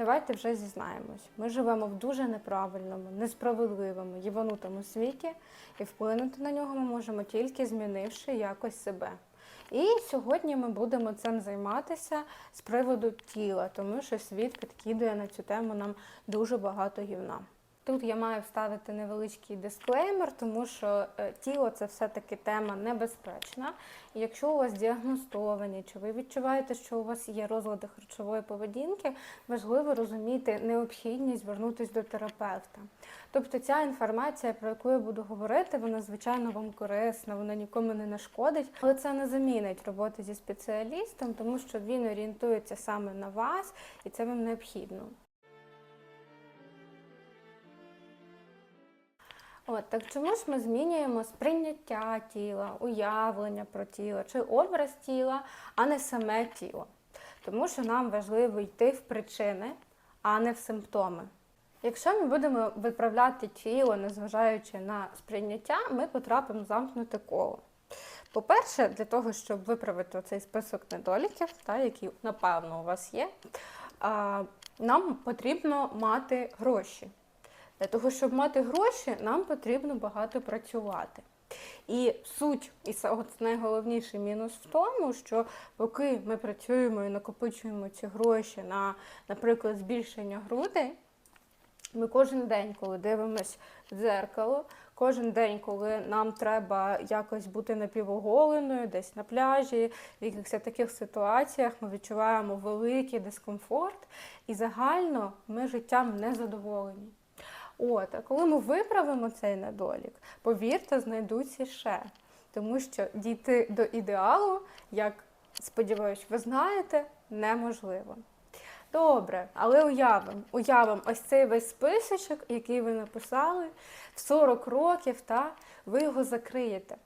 Давайте вже зізнаємось. Ми живемо в дуже неправильному, несправедливому, єванутому світі, і вплинути на нього ми можемо тільки змінивши якось себе. І сьогодні ми будемо цим займатися з приводу тіла, тому що світ підкидує на цю тему нам дуже багато гівна. Тут я маю вставити невеличкий дисклеймер, тому що е, тіло це все-таки тема небезпечна. І якщо у вас діагностовані, чи ви відчуваєте, що у вас є розлади харчової поведінки, важливо розуміти необхідність звернутися до терапевта. Тобто ця інформація, про яку я буду говорити, вона звичайно вам корисна, вона нікому не нашкодить, але це не замінить роботи зі спеціалістом, тому що він орієнтується саме на вас, і це вам необхідно. От так чому ж ми змінюємо сприйняття тіла, уявлення про тіло чи образ тіла, а не саме тіло? Тому що нам важливо йти в причини, а не в симптоми. Якщо ми будемо виправляти тіло, незважаючи на сприйняття, ми потрапимо в замкнуте коло. По-перше, для того, щоб виправити цей список недоліків, та, які напевно у вас є, нам потрібно мати гроші. Для того, щоб мати гроші, нам потрібно багато працювати. І суть, і найголовніший мінус в тому, що поки ми працюємо і накопичуємо ці гроші на, наприклад, збільшення грудей, ми кожен день, коли дивимось в дзеркало, кожен день, коли нам треба якось бути напівоголеною, десь на пляжі, в якихось таких ситуаціях ми відчуваємо великий дискомфорт, і загально ми життям не задоволені. От, а коли ми виправимо цей недолік, повірте, знайдуться ще. Тому що дійти до ідеалу, як сподіваюсь, ви знаєте, неможливо. Добре, але уявимо, уявимо ось цей весь списочок, який ви написали в 40 років, та ви його закриєте.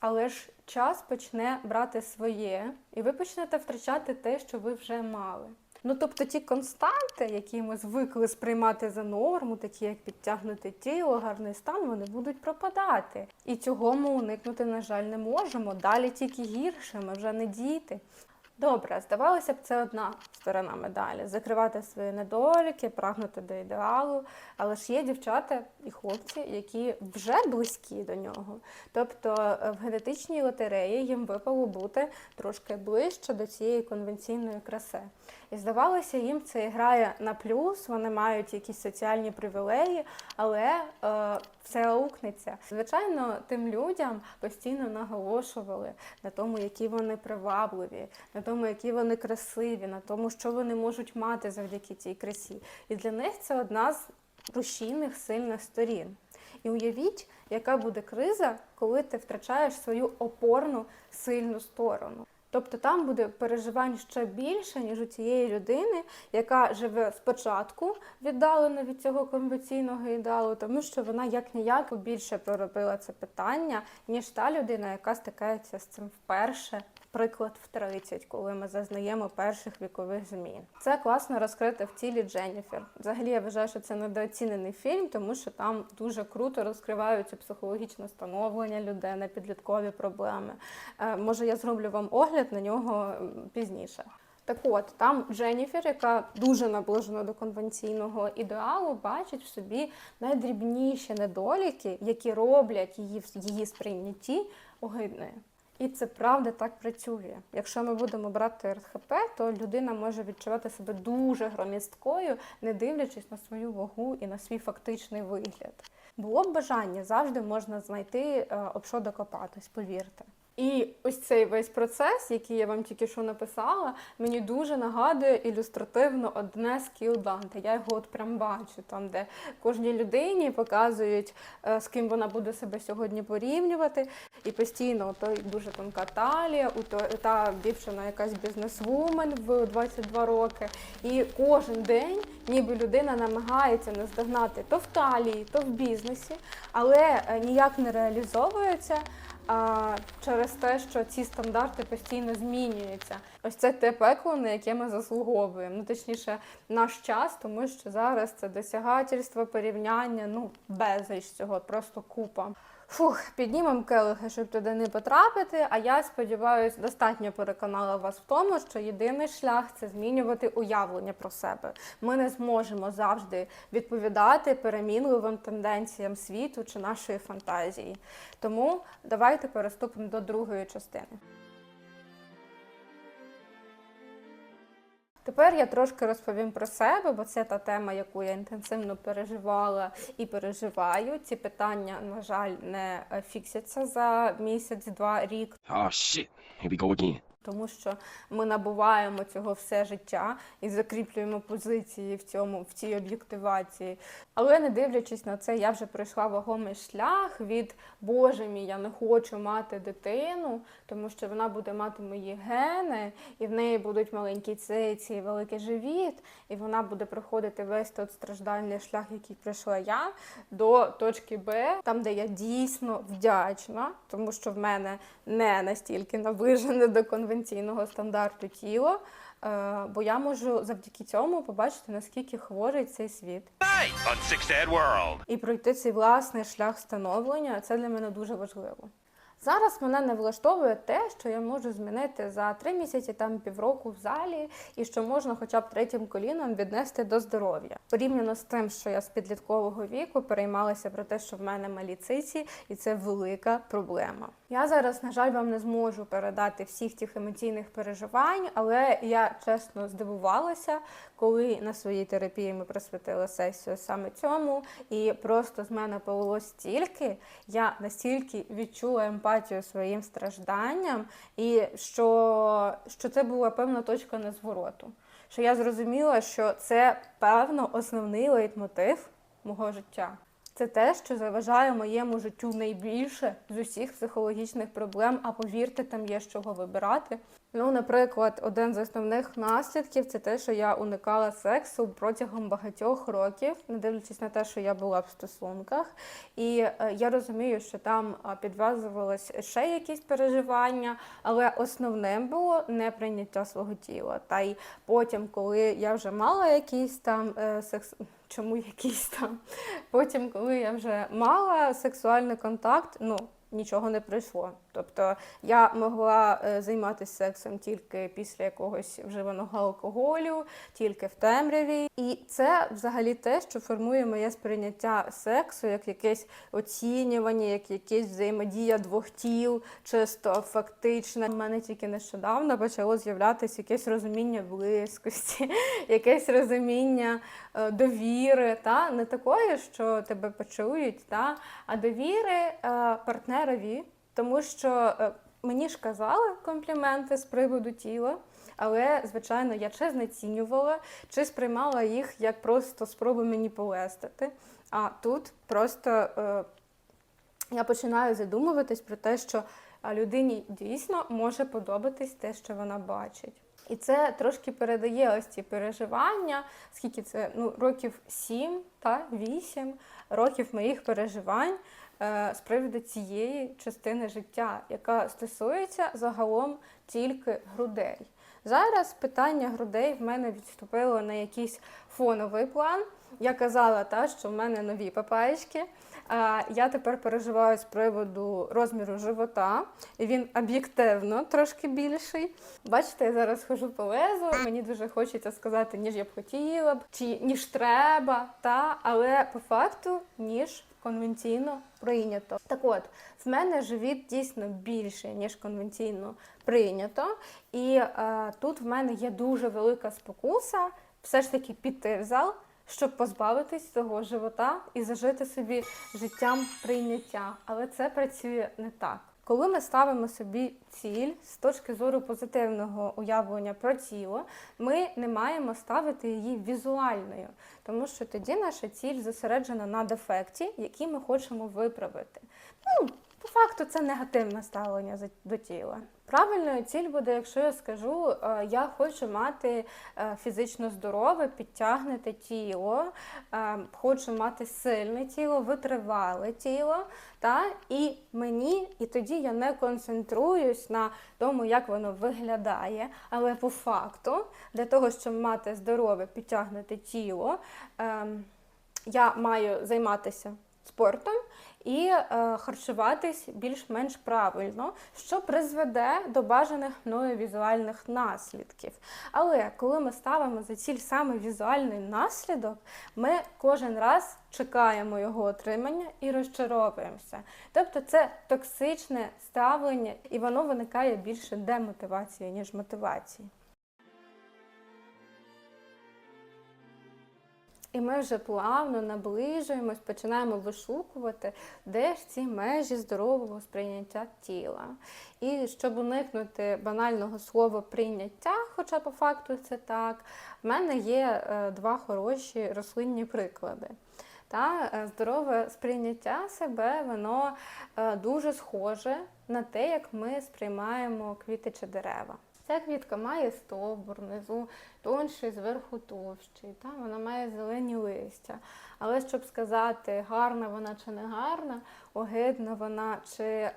Але ж час почне брати своє, і ви почнете втрачати те, що ви вже мали. Ну, тобто ті константи, які ми звикли сприймати за норму, такі як підтягнути тіло, гарний стан, вони будуть пропадати. І цього ми уникнути, на жаль, не можемо. Далі тільки гірше, ми вже не діти. Добре, здавалося б, це одна сторона медалі закривати свої недоліки, прагнути до ідеалу. Але ж є дівчата і хлопці, які вже близькі до нього. Тобто е, в генетичній лотереї їм випало бути трошки ближче до цієї конвенційної краси. І здавалося, їм це грає на плюс, вони мають якісь соціальні привілеї, але е, все аукнеться. Звичайно, тим людям постійно наголошували на тому, які вони привабливі, на тому, які вони красиві, на тому, що вони можуть мати завдяки цій красі. І для них це одна з рушійних сильних сторін. І уявіть, яка буде криза, коли ти втрачаєш свою опорну сильну сторону. Тобто там буде переживань ще більше, ніж у цієї людини, яка живе спочатку віддалено від цього конвенційного ідеалу, тому що вона як ніяк більше проробила це питання, ніж та людина, яка стикається з цим вперше. Приклад в 30, коли ми зазнаємо перших вікових змін. Це класно розкрито в тілі Дженніфер. Взагалі я вважаю, що це недооцінений фільм, тому що там дуже круто розкриваються психологічне становлення людини, підліткові проблеми. Е, може, я зроблю вам огляд на нього пізніше. Так от, там Дженніфер, яка дуже наближена до конвенційного ідеалу, бачить в собі найдрібніші недоліки, які роблять її її сприйнятті огидною. І це правда так працює. Якщо ми будемо брати РХП, то людина може відчувати себе дуже громісткою, не дивлячись на свою вагу і на свій фактичний вигляд. Було б бажання, завжди можна знайти е, об що докопатись, повірте. І ось цей весь процес, який я вам тільки що написала, мені дуже нагадує ілюстративно одне з Данте. Я його от прям бачу, там, де кожній людині показують, е, з ким вона буде себе сьогодні порівнювати. І постійно той дуже тонка талія, то- та дівчина якась бізнесвумен в 22 роки. І кожен день, ніби людина намагається наздогнати то в талії, то в бізнесі, але е, ніяк не реалізовується а, через те, що ці стандарти постійно змінюються. Ось це те пекло, на яке ми заслуговуємо. Ну, точніше, наш час, тому що зараз це досягательство, порівняння, ну, безліч цього, просто купа. Фух, піднімемо келихи, щоб туди не потрапити. А я сподіваюся, достатньо переконала вас в тому, що єдиний шлях це змінювати уявлення про себе. Ми не зможемо завжди відповідати перемінливим тенденціям світу чи нашої фантазії. Тому давайте переступимо до другої частини. Тепер я трошки розповім про себе, бо це та тема, яку я інтенсивно переживала і переживаю. Ці питання, на жаль, не фіксяться за місяць, два, рік. Oh shit, here we go again. Тому що ми набуваємо цього все життя і закріплюємо позиції в цьому, в цій об'єктивації. Але не дивлячись на це, я вже пройшла вагомий шлях від Боже мій, я не хочу мати дитину, тому що вона буде мати мої гени, і в неї будуть маленькі циці, великий живіт, і вона буде проходити весь той страждальний шлях, який пройшла я, до точки Б, там, де я дійсно вдячна, тому що в мене не настільки наближене до конвенційного стандарту тіло. е, Бо я можу завдяки цьому побачити, наскільки хворий цей світ, і пройти цей власний шлях становлення. Це для мене дуже важливо. Зараз мене не влаштовує те, що я можу змінити за три місяці, там півроку в залі, і що можна хоча б третім коліном віднести до здоров'я. Порівняно з тим, що я з підліткового віку переймалася про те, що в мене малі циці, і це велика проблема. Я зараз, на жаль, вам не зможу передати всіх тих емоційних переживань, але я чесно здивувалася, коли на своїй терапії ми присвятили сесію саме цьому, і просто з мене полилось стільки, я настільки відчула емпатію своїм стражданням, і що, що це була певна точка незвороту. Що я зрозуміла, що це певно основний лейтмотив мого життя. Це те, що заважає моєму життю найбільше з усіх психологічних проблем, а повірте, там є з чого вибирати. Ну, наприклад, один з основних наслідків це те, що я уникала сексу протягом багатьох років, не дивлячись на те, що я була в стосунках. І е, я розумію, що там а, підв'язувалось ще якісь переживання, але основним було неприйняття свого тіла. Та й потім, коли я вже мала якийсь там е, секс. Чому якийсь там? Потім, коли я вже мала сексуальний контакт, ну нічого не прийшло. Тобто я могла е, займатися сексом тільки після якогось вживаного алкоголю, тільки в темряві. І це взагалі те, що формує моє сприйняття сексу як якесь оцінювання, як якась взаємодія двох тіл, чисто фактична. У мене тільки нещодавно почало з'являтися якесь розуміння близькості, якесь розуміння е, довіри, та не такої, що тебе почують, та а довіри е, партнерові. Тому що е, мені ж казали компліменти з приводу тіла, але, звичайно, я чи знецінювала, чи сприймала їх як просто спроби мені полестити. А тут просто е, я починаю задумуватись про те, що людині дійсно може подобатись те, що вона бачить. І це трошки передає ось ці переживання, скільки це ну, років сім та вісім років моїх переживань з приводу цієї частини життя, яка стосується загалом тільки грудей. Зараз питання грудей в мене відступило на якийсь фоновий план. Я казала, та, що в мене нові папаєчки. А я тепер переживаю з приводу розміру живота, і він об'єктивно трошки більший. Бачите, я зараз хожу по лезу, мені дуже хочеться сказати, ніж я б хотіла б, чи ніж треба, та, але по факту ніж конвенційно прийнято. Так от, в мене живіт дійсно більший, ніж конвенційно прийнято. І е, тут в мене є дуже велика спокуса все ж таки піти в зал, щоб позбавитись цього живота і зажити собі життям прийняття. Але це працює не так. Коли ми ставимо собі ціль з точки зору позитивного уявлення про тіло, ми не маємо ставити її візуальною, тому що тоді наша ціль зосереджена на дефекті, який ми хочемо виправити. Ну, по факту це негативне ставлення до тіла. Правильною ціль буде, якщо я скажу, е, я хочу мати е, фізично здорове, підтягнуте тіло, е, хочу мати сильне тіло, витривале тіло, та, і мені, і тоді я не концентруюсь на тому, як воно виглядає. Але по факту, для того, щоб мати здорове, підтягнуте тіло, ем, я маю займатися спортом і е, харчуватись більш-менш правильно, що призведе до бажаних мною візуальних наслідків. Але коли ми ставимо за ціль саме візуальний наслідок, ми кожен раз чекаємо його отримання і розчаровуємося. Тобто це токсичне ставлення, і воно виникає більше демотивації, ніж мотивації. І ми вже плавно наближуємось, починаємо вишукувати, де ж ці межі здорового сприйняття тіла. І щоб уникнути банального слова прийняття, хоча по факту це так, в мене є е, два хороші рослинні приклади. Та е, здорове сприйняття себе, воно е, дуже схоже на те, як ми сприймаємо квіти чи дерева. Ця квітка має стовбур, внизу тонший, зверху товщий, та? вона має зелені листя. Але щоб сказати, гарна вона чи не гарна, огидна вона чи е,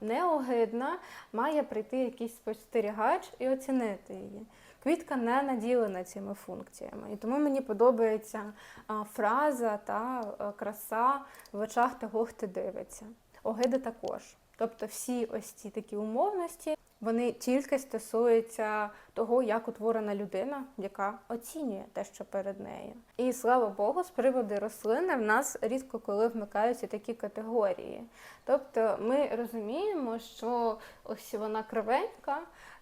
не огидна, має прийти якийсь спостерігач і оцінити її. Квітка не наділена цими функціями. І тому мені подобається фраза та а, краса в очах того, хто дивиться. Огида також. Тобто всі ось ці такі умовності, вони тільки стосуються того, як утворена людина, яка оцінює те, що перед нею. І слава Богу, з приводу рослини в нас рідко коли вмикаються такі категорії. Тобто ми розуміємо, що ось вона кривенька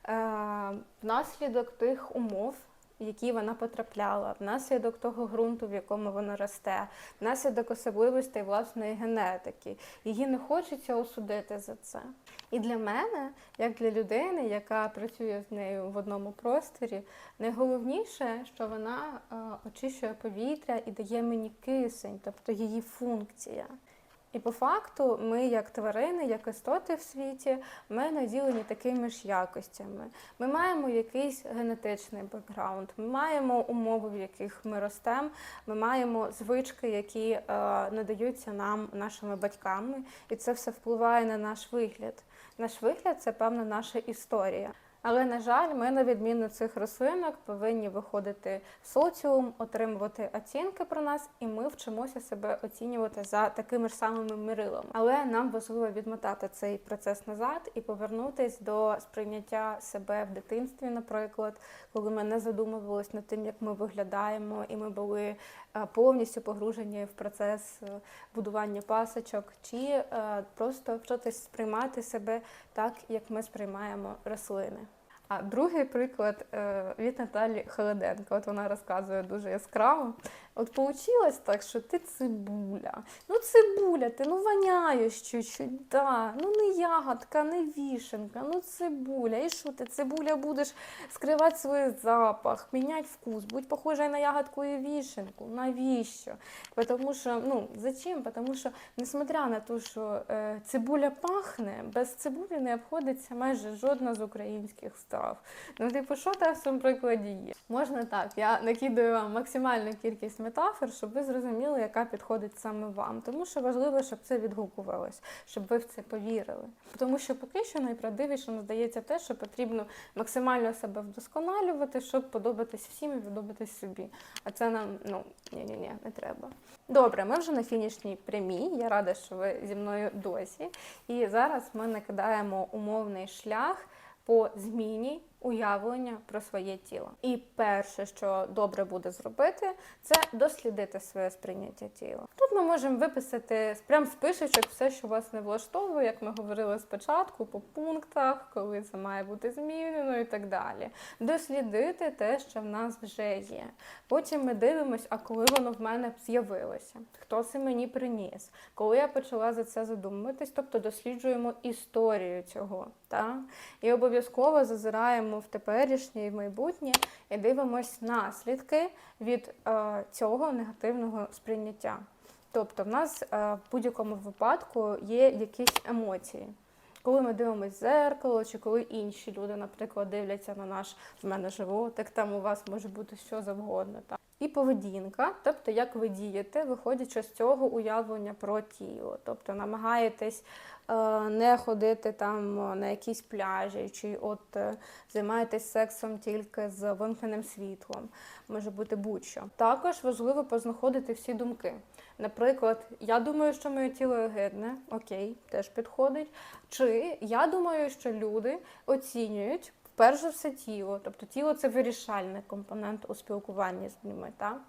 е, внаслідок тих умов. В які вона потрапляла, внаслідок того ґрунту, в якому вона росте, внаслідок особливостей власної генетики. Її не хочеться осудити за це. І для мене, як для людини, яка працює з нею в одному просторі, найголовніше, що вона е, очищує повітря і дає мені кисень, тобто її функція. І по факту, ми, як тварини, як істоти в світі, ми наділені такими ж якостями. Ми маємо якийсь генетичний бекграунд, ми маємо умови, в яких ми ростемо, ми маємо звички, які е, надаються нам нашими батьками, і це все впливає на наш вигляд. Наш вигляд це певна наша історія. Але, на жаль, ми, на відміну цих рослинок, повинні виходити в соціум, отримувати оцінки про нас, і ми вчимося себе оцінювати за такими ж самими мирилами. Але нам важливо відмотати цей процес назад і повернутись до сприйняття себе в дитинстві, наприклад, коли ми не задумувалися над тим, як ми виглядаємо, і ми були повністю погружені в процес е, будування пасочок, чи е, просто вчитись сприймати себе так, як ми сприймаємо рослини. А другий приклад е, від Наталі Холоденко. От вона розказує дуже яскраво. От получилось так, що ти цибуля. Ну, цибуля, ти ну воняєш чуть-чуть, да. ну не ягодка, не вішенка, ну цибуля. І що ти цибуля будеш скривати свій запах, міняти вкус, будь похожа на ягодку і вішенку. Навіщо? Тому що, ну, зачем? Тому що, несмотря на те, що е, цибуля пахне, без цибулі не обходиться майже жодна з українських страв. Ну, типу, що там в цьому прикладі є? Можна так, я накидаю вам максимальну кількість метафор, щоб ви зрозуміли, яка підходить саме вам. Тому що важливо, щоб це відгукувалось, щоб ви в це повірили. Тому що поки що найправдивіше мені здається те, що потрібно максимально себе вдосконалювати, щоб подобатись всім і подобатись собі. А це нам ну ні-ні-ні, не треба. Добре, ми вже на фінішній прямій. Я рада, що ви зі мною досі. І зараз ми накидаємо умовний шлях по зміні уявлення про своє тіло. І перше, що добре буде зробити, це дослідити своє сприйняття тіла. Тут ми можемо виписати прям списочок все, що вас не влаштовує, як ми говорили спочатку, по пунктах, коли це має бути змінено і так далі. Дослідити те, що в нас вже є. Потім ми дивимося, а коли воно в мене з'явилося, хто це мені приніс, коли я почала за це задумуватись, тобто досліджуємо історію цього. Та? І обов'язково зазираємо в теперішнє і в майбутнє і дивимось наслідки від е, цього негативного сприйняття. Тобто, в нас е, в будь-якому випадку є якісь емоції. Коли ми дивимося зеркало, чи коли інші люди, наприклад, дивляться на наш в мене животик, там у вас може бути що завгодно. Так? І поведінка, тобто як ви дієте, виходячи з цього уявлення про тіло. Тобто намагаєтесь е, не ходити там на якісь пляжі, чи от е, займаєтесь сексом тільки з вимкненим світлом, може бути будь-що. Також важливо познаходити всі думки. Наприклад, я думаю, що моє тіло гидне, окей, теж підходить. Чи я думаю, що люди оцінюють перш за все тіло, тобто тіло це вирішальний компонент у спілкуванні з людьми. Та?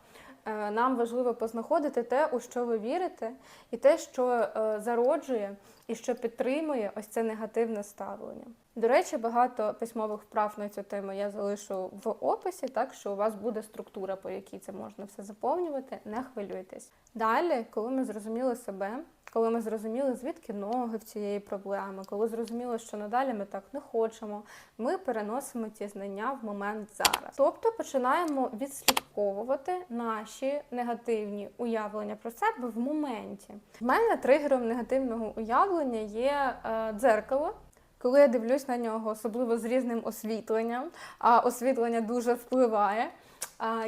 Е, Нам важливо познаходити те, у що ви вірите, і те, що е, зароджує і що підтримує ось це негативне ставлення. До речі, багато письмових вправ на цю тему я залишу в описі, так що у вас буде структура, по якій це можна все заповнювати. Не хвилюйтесь. Далі, коли ми зрозуміли себе, коли ми зрозуміли, звідки ноги в цієї проблеми, коли зрозуміли, що надалі ми так не хочемо, ми переносимо ці знання в момент зараз. Тобто починаємо відслідковувати наші негативні уявлення про себе в моменті. В мене тригером негативного уявлення є е, дзеркало. Коли я дивлюсь на нього, особливо з різним освітленням, а освітлення дуже впливає,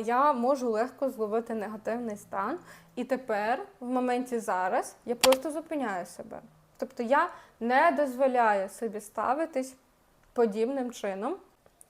я можу легко зловити негативний стан. І тепер, в моменті зараз, я просто зупиняю себе. Тобто я не дозволяю собі ставитись подібним чином.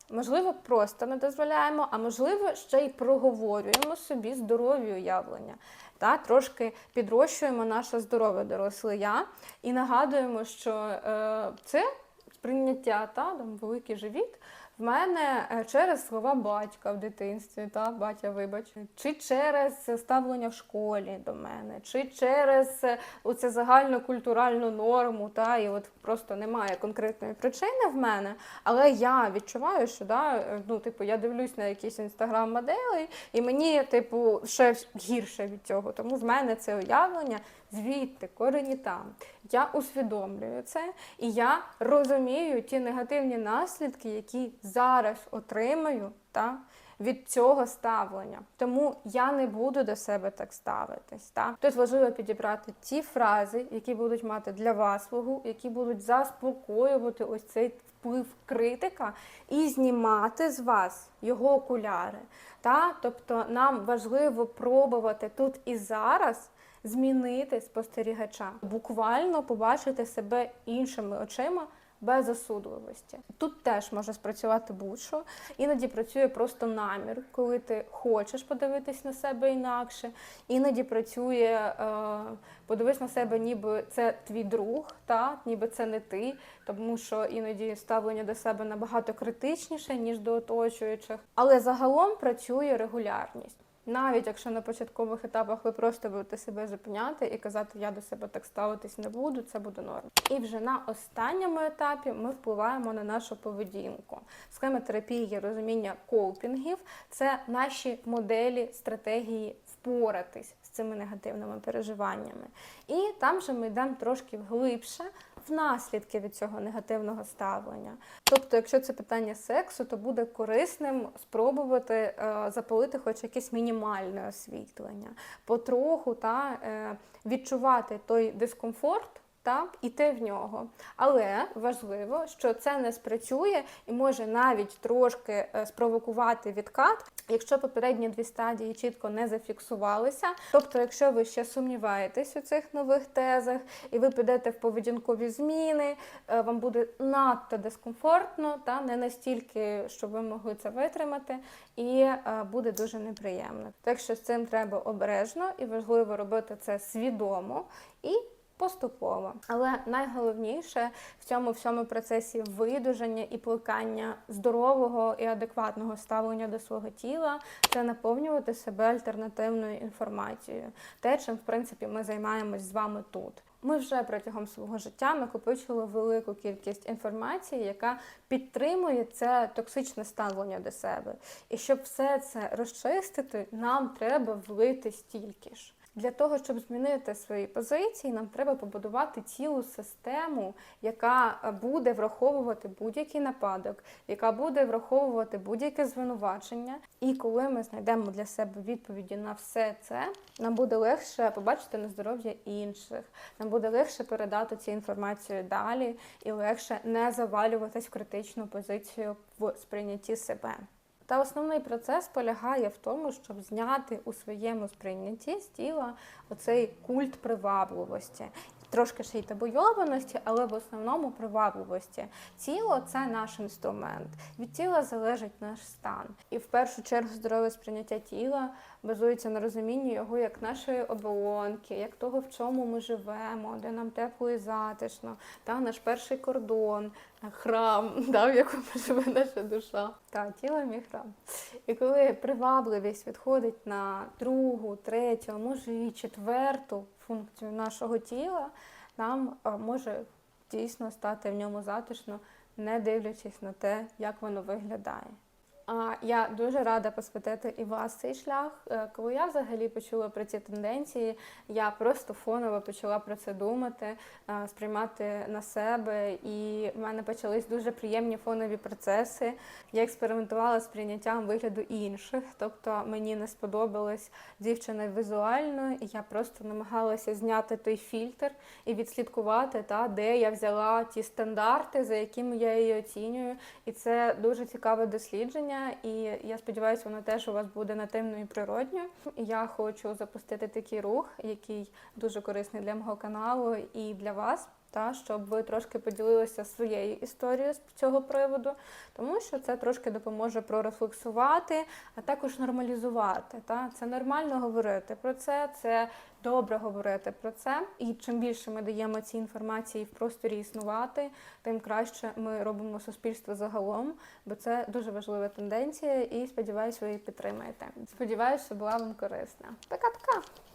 Можливо, просто не дозволяємо, а можливо, ще й проговорюємо собі здорові уявлення. Та, трошки підрощуємо наше здорове доросле я і нагадуємо, що е, це сприйняття, та, там, великий живіт. В мене е, через слова батька в дитинстві, та батя, вибач, чи через ставлення в школі до мене, чи через е, оце загальну культуральну норму, та і от просто немає конкретної причини в мене, але я відчуваю, що да, е, ну, типу, я дивлюсь на якісь інстаграм-моделі, і мені, типу, ще гірше від цього. Тому в мене це уявлення звідти, корені там. Я усвідомлюю це, і я розумію ті негативні наслідки, які зараз отримаю та, від цього ставлення. Тому я не буду до себе так ставитись. Та? Тут важливо підібрати ті фрази, які будуть мати для вас вагу, які будуть заспокоювати ось цей вплив критика і знімати з вас його окуляри. Та? Тобто нам важливо пробувати тут і зараз змінити спостерігача, буквально побачити себе іншими очима. Без осудливості. Тут теж може спрацювати будь-що. Іноді працює просто намір, коли ти хочеш подивитись на себе інакше. Іноді працює е, подивись на себе, ніби це твій друг, та ніби це не ти, тому що іноді ставлення до себе набагато критичніше, ніж до оточуючих. Але загалом працює регулярність. Навіть якщо на початкових етапах ви просто будете себе зупиняти і казати, я до себе так ставитись не буду, це буде норм. І вже на останньому етапі ми впливаємо на нашу поведінку. Схема терапії є розуміння коупінгів, це наші моделі, стратегії впоратись з цими негативними переживаннями. І там же ми йдемо трошки глибше в наслідки від цього негативного ставлення. Тобто, якщо це питання сексу, то буде корисним спробувати е, запалити хоч якесь мінімальне освітлення, потроху та е, відчувати той дискомфорт. Та іти в нього, але важливо, що це не спрацює і може навіть трошки е, спровокувати відкат, якщо попередні дві стадії чітко не зафіксувалися. Тобто, якщо ви ще сумніваєтесь у цих нових тезах і ви підете в поведінкові зміни, е, вам буде надто дискомфортно, та не настільки, щоб ви могли це витримати, і е, буде дуже неприємно. Так що з цим треба обережно і важливо робити це свідомо і. Поступово, але найголовніше в цьому всьому процесі видужання і плекання здорового і адекватного ставлення до свого тіла це наповнювати себе альтернативною інформацією. Те, чим в принципі ми займаємось з вами тут. Ми вже протягом свого життя накопичили велику кількість інформації, яка підтримує це токсичне ставлення до себе. І щоб все це розчистити, нам треба влити стільки ж. Для того, щоб змінити свої позиції, нам треба побудувати цілу систему, яка е, буде враховувати будь-який нападок, яка буде враховувати будь-яке звинувачення. І коли ми знайдемо для себе відповіді на все це, нам буде легше побачити нездоров'я інших, нам буде легше передати цю інформацію далі і легше не завалюватись в критичну позицію в сприйнятті себе. Та основний процес полягає в тому, щоб зняти у своєму сприйнятті з тіла оцей культ привабливості. Трошки ще й табойованості, але в основному привабливості. Тіло це наш інструмент. Від тіла залежить наш стан. І в першу чергу здорове сприйняття тіла базується на розумінні його як нашої оболонки, як того, в чому ми живемо, де нам тепло і затишно, та наш перший кордон, храм, да, в якому живе наша душа. Та тіло мій храм. І коли привабливість відходить на другу, третю, а може і четверту функцію нашого тіла, нам може дійсно стати в ньому затишно, не дивлячись на те, як воно виглядає. А я дуже рада посвятити і вас цей шлях. Е, Коли я взагалі почула про ці тенденції, я просто фоново почала про це думати, е, сприймати на себе, і в мене почались дуже приємні фонові процеси. Я експериментувала з прийняттям вигляду інших, тобто мені не сподобалась дівчина візуально, і я просто намагалася зняти той фільтр і відслідкувати, та, де я взяла ті стандарти, за якими я її оцінюю. І це дуже цікаве дослідження, і я сподіваюся, воно теж у вас буде нативною і природньою. Я хочу запустити такий рух, який дуже корисний для мого каналу і для вас. Та щоб ви трошки поділилися своєю історією з цього приводу, тому що це трошки допоможе прорефлексувати, а також нормалізувати. Та це нормально говорити про це, це добре говорити про це. І чим більше ми даємо цій інформації в просторі існувати, тим краще ми робимо суспільство загалом, бо це дуже важлива тенденція, і сподіваюся, ви її підтримаєте. Сподіваюся, була вам корисна. Пока-пока!